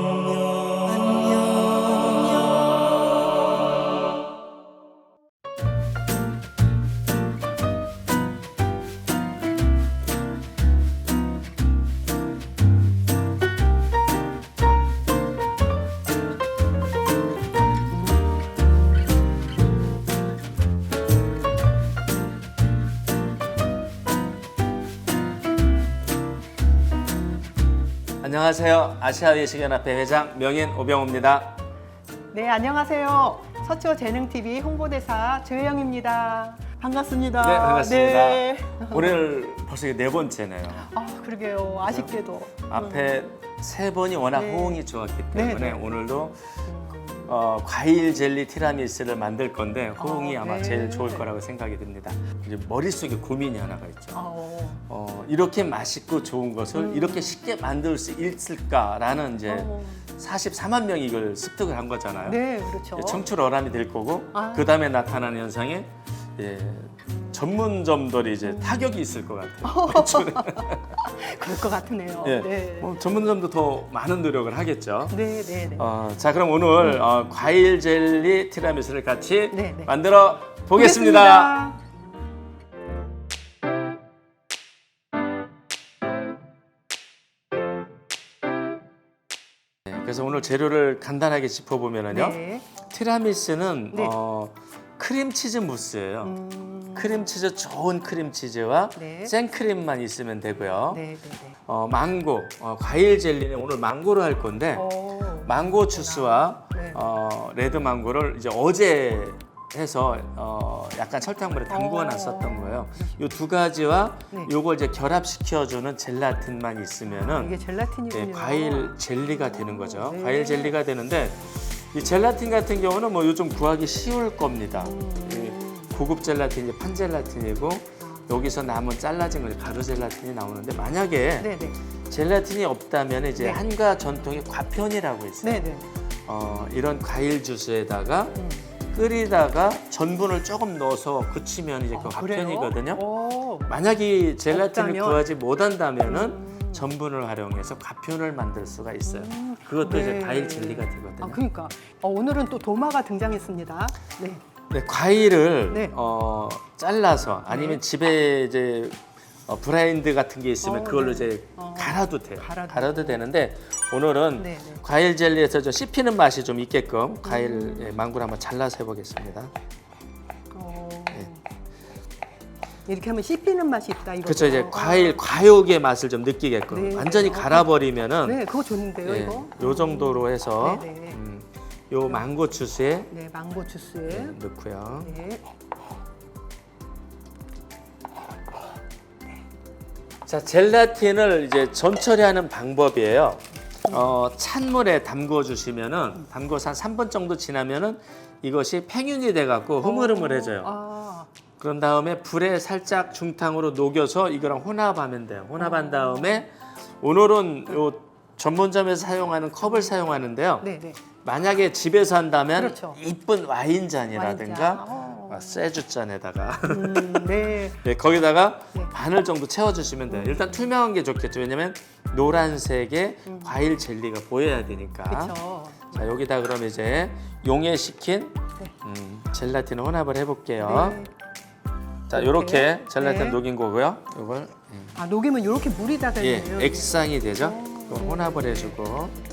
Oh. 안녕하세요. 아시아 외식연합회 회장 명인 오병호입니다. 네, 안녕하세요. 서초 재능 TV 홍보대사 조혜영입니다. 반갑습니다. 네, 반갑습니다. 네. 오늘 벌써 이게 네 번째네요. 아, 그러게요. 아쉽게도. 앞에 세 번이 워낙 네. 호응이 좋았기 네, 때문에 네. 오늘도 어, 과일 젤리 티라미수를 만들 건데 호응이 어, 아마 네. 제일 좋을 거라고 생각이 듭니다. 이제 머릿속에 고민이 하나가 있죠. 어, 어, 이렇게 맛있고 좋은 것을 이렇게 쉽게 만들 수 있을까라는 이제 음. 어. 44만 명이 이걸 습득을 한 거잖아요. 네, 그렇죠. 청출 어람이 될 거고 아. 그 다음에 나타나는 현상에 예, 전문점들이 이제 타격이 있을 것 같아요. 그럴 것 같으네요. 예, 네. 뭐 전문점도 더 많은 노력을 하겠죠. 네, 네, 네. 어, 자 그럼 오늘 어, 과일 젤리 티라미수를 같이 네, 네. 만들어 보겠습니다. 네, 그래서 오늘 재료를 간단하게 짚어보면은요. 네. 티라미수는 네. 어, 크림치즈 무스예요. 음, 크림치즈 좋은 크림치즈와 네. 생크림만 있으면 되고요. 네, 네, 네. 어, 망고, 어, 과일 젤리는 오늘 망고로 할 건데 어, 망고 주스와 네. 어, 레드 망고를 이제 어제 해서 어, 약간 설탕물에 담궈 어. 놨었던 거예요. 이 두 가지와 네. 요걸 이제 결합시켜주는 젤라틴만 있으면은 이게 젤라틴이군요. 예, 과일 젤리가 되는 거죠. 네. 과일 젤리가 되는데 이 젤라틴 같은 경우는 뭐 요즘 구하기 쉬울 겁니다. 음. 이 고급 젤라틴이 판 젤라틴이고 여기서 남은 잘라진 건 가루 젤라틴이 나오는데 만약에 네, 네. 젤라틴이 없다면 이제 네. 한가 전통의 과편이라고 있어요. 네, 네. 어, 이런 과일 주스에다가 음. 끓이다가 전분을 조금 넣어서 굳히면 이제 그 아? 과편이거든요. 오. 만약 이 젤라틴을 없다면? 구하지 못한다면은 음. 전분을 활용해서 과편을 만들 수가 있어요. 음, 그것도 이제 네. 과일 젤리가 되거든요. 아, 그러니까 어, 오늘은 또 도마가 등장했습니다. 네. 네, 과일을 네. 어, 잘라서 아니면 집에 이제 어, 브라인드 같은 게 있으면 어, 그걸로 네. 이제 어. 갈아도 돼요. 갈아도 갈아도, 되는데 오늘은 네, 네. 과일 젤리에서 좀 씹히는 맛이 좀 있게끔 과일 예, 망고를 한번 잘라서 해보겠습니다. 이렇게 하면 씹히는 맛이 있다 이거. 그렇죠. 이제 과일 과육의 맛을 좀 느끼게끔 네. 완전히 어, 갈아버리면은 네, 그거 좋은데요, 예, 이거. 요 정도로 해서 네, 네. 음, 요 망고 주스에 네, 망고 주스에. 네, 넣고요. 네. 자, 젤라틴을 이제 전처리하는 방법이에요. 어, 찬물에 담궈 주시면은 담궈서 한 3분 정도 지나면은 이것이 팽윤이 돼 갖고 흐물흐물해져요. 아, 그런 다음에 불에 살짝 중탕으로 녹여서 이거랑 혼합하면 돼요. 혼합한 다음에 오늘은 요 전문점에서 사용하는 컵을 사용하는데요. 네, 네. 만약에 집에서 한다면 그렇죠. 이쁜 와인 잔이라든가 와인잔. 어. 아, 세주 잔에다가 음, 네. 네, 거기다가 네. 반을 정도 채워주시면 돼요. 일단 투명한 게 좋겠죠. 왜냐면 노란색의 과일 젤리가 보여야 되니까. 음. 그렇죠. 자 여기다 그럼 이제 용해시킨 네. 음, 젤라틴 혼합을 해볼게요. 네. 자 이렇게 젤라틴 네. 녹인 거고요. 이걸 아, 녹이면 이렇게 물이 다 예, 되네요. 액상이 되죠. 오. 이걸 혼합을 해주고.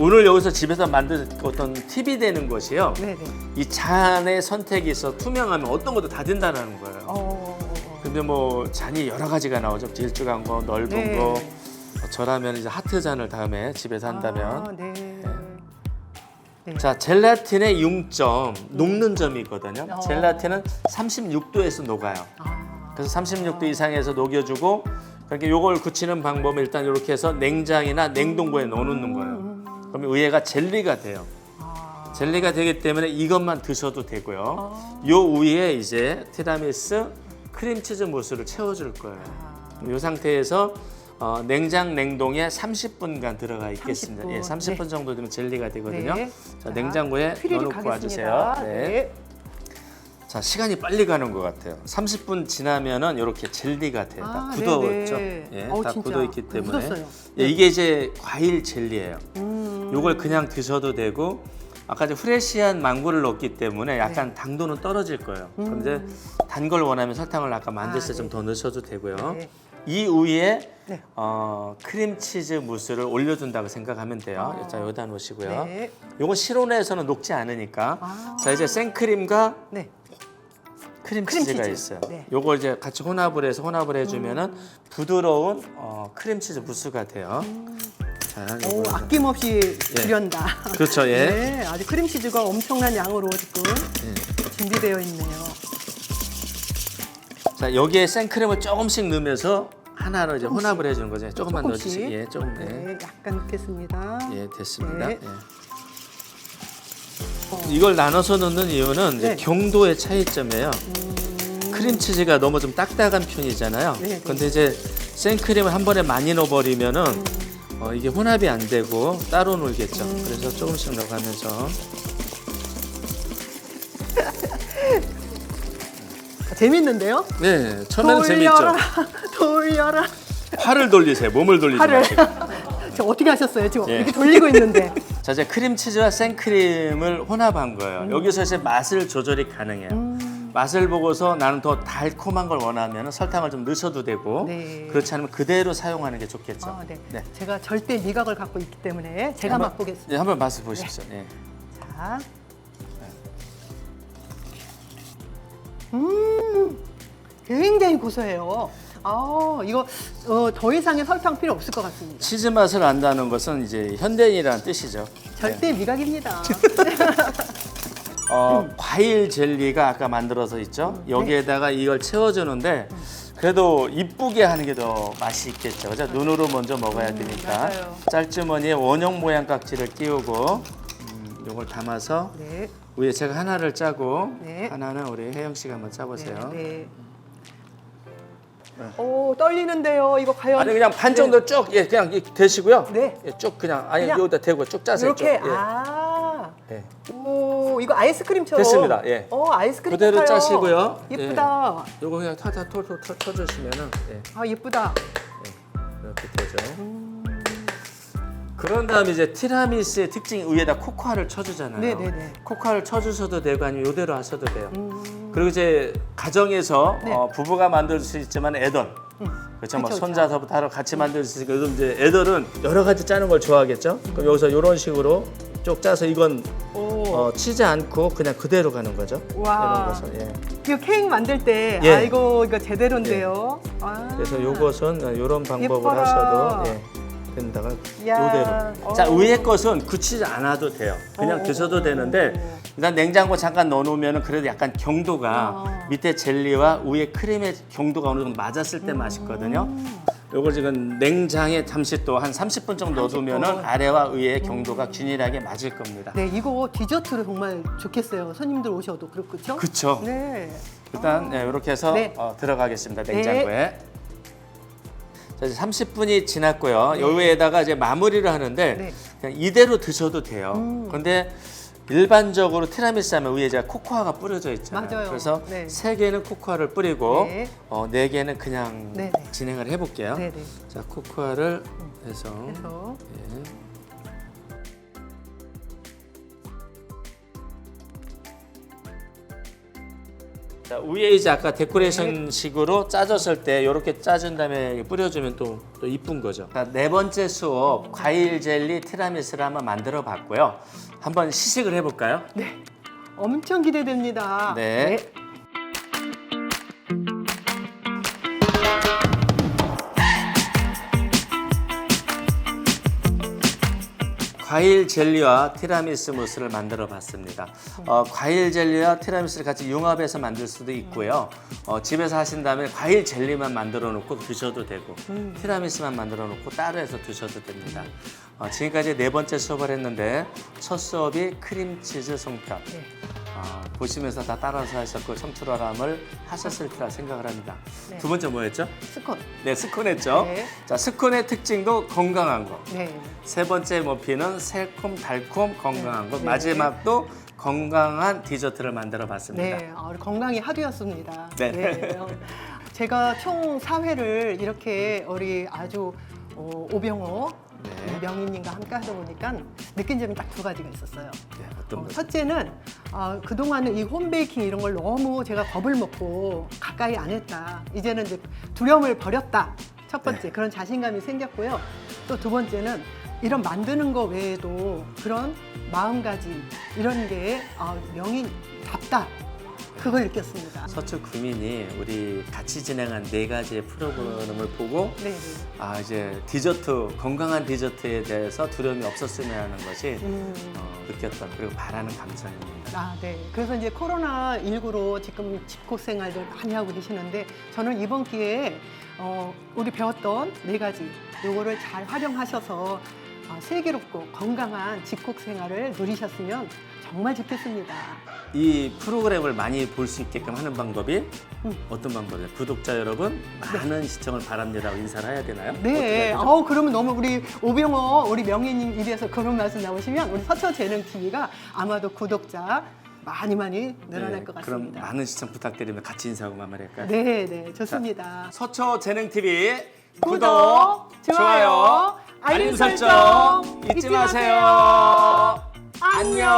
오늘 여기서 집에서 만든 어떤 팁이 되는 것이요. 네, 네. 이 잔의 선택이 있어 투명하면 어떤 것도 다 된다는 거예요. 어, 어, 어. 근데 뭐 잔이 여러 가지가 나오죠. 길쭉한 거, 넓은 네. 거. 어, 저라면 이제 하트 잔을 다음에 집에서 한다면. 아, 네. 네. 자, 젤라틴의 융점, 녹는 점이 있거든요. 어. 젤라틴은 36도에서 녹아요. 아, 그래서 36도 이상에서 녹여주고 그렇게 요걸 굳히는 방법은 일단 이렇게 해서 냉장이나 냉동고에 넣어놓는 거예요. 음, 그러면 위에가 젤리가 돼요. 아, 젤리가 되기 때문에 이것만 드셔도 되고요. 아. 요 위에 이제 티라미수 크림치즈 무스를 채워줄 거예요. 아. 이 상태에서 어, 냉장 냉동에 30분간 들어가 있겠습니다. 30분. 예, 30분 정도 되면 젤리가 되거든요. 네. 자, 냉장고에 넣어놓고. 와주세요. 네. 자 시간이 빨리 가는 것 같아요. 30분 지나면은 이렇게 젤리가 돼요. 다 아, 굳어있죠. 네네. 예, 어우, 다 진짜 굳어 있기 때문에. 예, 이게 이제 과일 젤리예요. 음. 요걸 그냥 드셔도 되고 아까 이제 프레시한 망고를 넣었기 때문에 약간 당도는 떨어질 거예요. 그럼 이제 단 걸 원하면 설탕을 아까 만졌을 때 음. 아, 좀 더 넣으셔도 되고요. 네. 이 위에 네. 어, 크림치즈 무스를 올려준다고 생각하면 돼요. 자 여기다 놓으시고요. 네. 요거 실온에서는 녹지 않으니까 아. 자 이제 생크림과 네. 크림치즈가 크림치즈. 있어요. 네. 요걸 이제 같이 혼합을 해서 혼합을 해주면은 부드러운 어, 크림치즈 무스가 돼요. 자, 오, 아낌없이 줄연다. 그렇죠, 예. 네, 아주 크림치즈가 엄청난 양으로 지금 예. 준비되어 있네요. 자 여기에 생크림을 조금씩 넣으면서 하나로 이제 조금씩. 혼합을 해주는 거죠. 조금만 조금씩. 넣어주세요. 예, 조금. 예, 네, 약간 넣겠습니다. 예 됐습니다. 네. 예. 어. 이걸 나눠서 넣는 이유는 이제 네. 경도의 차이점이에요. 음, 크림치즈가 너무 좀 딱딱한 편이잖아요. 네, 네. 근데 이제 생크림을 한 번에 많이 넣어버리면은 음. 어, 이게 혼합이 안 되고 따로 놀겠죠. 그래서 조금씩 넣어가면서 재밌는데요? 네 처음에는 돌려라, 재밌죠. 돌려라. 팔을 돌리세요. 몸을 돌리지 팔을. 마시고. 저 어떻게 하셨어요? 지금 예. 이렇게 돌리고 있는데. 자 이제 크림치즈와 생크림을 혼합한 거예요. 음. 여기서 이제 맛을 조절이 가능해요. 맛을 보고서 나는 더 달콤한 걸 원하면 설탕을 좀 넣으셔도 되고 네. 그렇지 않으면 그대로 사용하는 게 좋겠죠. 아, 네. 네. 제가 절대 미각을 갖고 있기 때문에 제가 한번- 맛보겠습니다. 네, 한번 맛을 보십시오. 예. 자. 음, 굉장히 고소해요. 아, 이거 어, 더 이상의 설탕 필요 없을 것 같습니다. 치즈 맛을 안다는 것은 이제 현대인이라는 뜻이죠. 절대 미각입니다. 어, 음. 과일 젤리가 아까 만들어서 있죠. 여기에다가 이걸 채워주는데 그래도 이쁘게 하는 게 더 맛이 있겠죠. 그죠? 눈으로 먼저 먹어야 되니까 음, 맞아요. 짤주머니에 원형 모양 깍지를 끼우고 음, 이걸 담아서 네. 위에 제가 하나를 짜고 네. 하나는 우리 혜영 씨가 한번 짜보세요. 네. 오, 떨리는데요. 이거 과연 아니 그냥 반 정도 쭉 예, 그냥 대시고요. 네. 예, 쭉 그냥 아니 그냥 여기다 대고 쭉 짜세요. 이렇게 쭉. 예. 아. 예. 오, 이거 아이스크림처럼 됐습니다. 예. 어, 아이스크림 그대로 같아요. 짜시고요. 예쁘다. 요거 그냥 타타 털털 쳐주시면은 예. 아, 예쁘다. 이렇게 되죠. 그런 다음에 이제 티라미수의 특징 위에다 코코아를 쳐주잖아요. 네네네. 코코아를 쳐주셔도 되고 아니면 이대로 하셔도 돼요. 음. 그리고 이제 가정에서 네. 어, 부부가 만들 수 있지만 애들 그렇죠. 뭐 그쵸. 손자서부터 하러 같이 만들 수 있으니까 요즘 이제 애들은 여러 가지 짜는 걸 좋아하겠죠. 그럼 여기서 이런 식으로 쭉 짜서 이건 오. 어, 치지 않고 그냥 그대로 가는 거죠. 와. 이런 것은 예. 이거 케이크 만들 때 예. 아이고 이거 제대로인데요. 아. 그래서 요것은 이런 방법을 예뻐라. 하셔도 예, 된다가 이야. 요대로. 자 어. 위에 것은 굳히지 않아도 돼요. 그냥 어, 드셔도 어, 되는데 어. 일단 냉장고 잠깐 넣어놓으면 그래도 약간 경도가 어. 밑에 젤리와 위에 크림의 경도가 어느 정도 맞았을 때 맛있거든요. 음. 요걸 지금 냉장에 잠시 또 한 30분 정도 넣어두면은 아래와 위의 경도가 균일하게 맞을 겁니다. 네, 이거 디저트로 정말 좋겠어요. 손님들 오셔도 그렇죠? 그쵸? 네. 일단 네, 이렇게 해서 네. 어, 들어가겠습니다 냉장고에. 자, 이제 30분이 지났고요. 여기에다가 이제 마무리를 하는데 네. 그냥 이대로 드셔도 돼요. 음. 그런데 일반적으로 티라미수 하면 위에 제가 코코아가 뿌려져 있잖아요. 맞아요. 그래서 네. 세 개는 코코아를 뿌리고 네. 어, 네 개는 그냥 네, 네. 진행을 해볼게요. 네, 네. 자, 코코아를 해서 그래서 예. 자, 위에 이제 아까 데코레이션 식으로 짜줬을 때 이렇게 짜준 다음에 뿌려주면 또, 또 이쁜 거죠. 자, 네 번째 수업 과일 젤리 티라미수를 한번 만들어 봤고요. 한번 시식을 해볼까요? 엄청 기대됩니다. 네. 과일 젤리와 티라미수 무스를 만들어 봤습니다. 어, 과일 젤리와 티라미수를 같이 융합해서 만들 수도 있고요. 어, 집에서 하신 다음에 과일 젤리만 만들어 놓고 드셔도 되고 티라미수만 만들어 놓고 따로 해서 드셔도 됩니다. 어, 지금까지 네 번째 수업을 했는데 첫 수업이 크림치즈 송편. 네. 아, 보시면서 다 따라서 하셨고 청출어람을 하셨을 거라 생각을 합니다. 네. 두 번째 뭐였죠? 스콘. 네, 스콘했죠. 네. 자, 스콘의 특징도 건강한 거. 네. 세 번째 머피는 새콤 달콤 건강한 것. 네. 마지막도 건강한 디저트를 만들어 봤습니다. 네, 아, 우리 건강이 하루였습니다. 네. 어, 제가 총 4회를 이렇게 우리 아주 어, 오병호 네. 명희님과 함께 하다 보니까 느낀 점이 딱 두 가지가 있었어요. 네, 어떤 어? 첫째는 아, 그동안은 이 홈베이킹 이런 걸 너무 제가 겁을 먹고 가까이 안 했다. 이제는 이제 두려움을 버렸다. 첫 번째 네. 그런 자신감이 생겼고요. 또 두 번째는 이런 만드는 거 외에도 그런 마음가짐 이런 게 아, 명인답다. 그걸 느꼈습니다. 서초 구민이 우리 같이 진행한 네 가지의 프로그램을 보고 네, 네. 아 이제 디저트 건강한 디저트에 대해서 두려움이 없었으면 하는 것이 음. 어, 느꼈던 그리고 바라는 감정입니다. 아, 네. 그래서 이제 코로나 19로 지금 집콕 생활들 많이 하고 계시는데 저는 이번 기회에 어, 우리 배웠던 네 가지 요거를 잘 활용하셔서 어, 슬기롭고 건강한 집콕 생활을 누리셨으면 정말 좋겠습니다. 이 프로그램을 많이 볼 수 있게끔 하는 방법이 음. 어떤 방법이에요? 구독자 여러분 많은 시청을 바랍니다라고 인사를 해야 되나요? 어떻게 네. 해야 되죠? 어 그러면 너무 우리 오병호 우리 명예님 입에서 그런 말씀 나오시면 우리 서초재능TV가 아마도 구독자 많이 많이 늘어날 네, 것 그럼 같습니다. 많은 시청 부탁드리면 같이 인사하고 마무리할까요? 네, 네. 좋습니다. 서초 재능 TV 구독, 좋아요, 알림 설정 잊지 마세요. 안녕.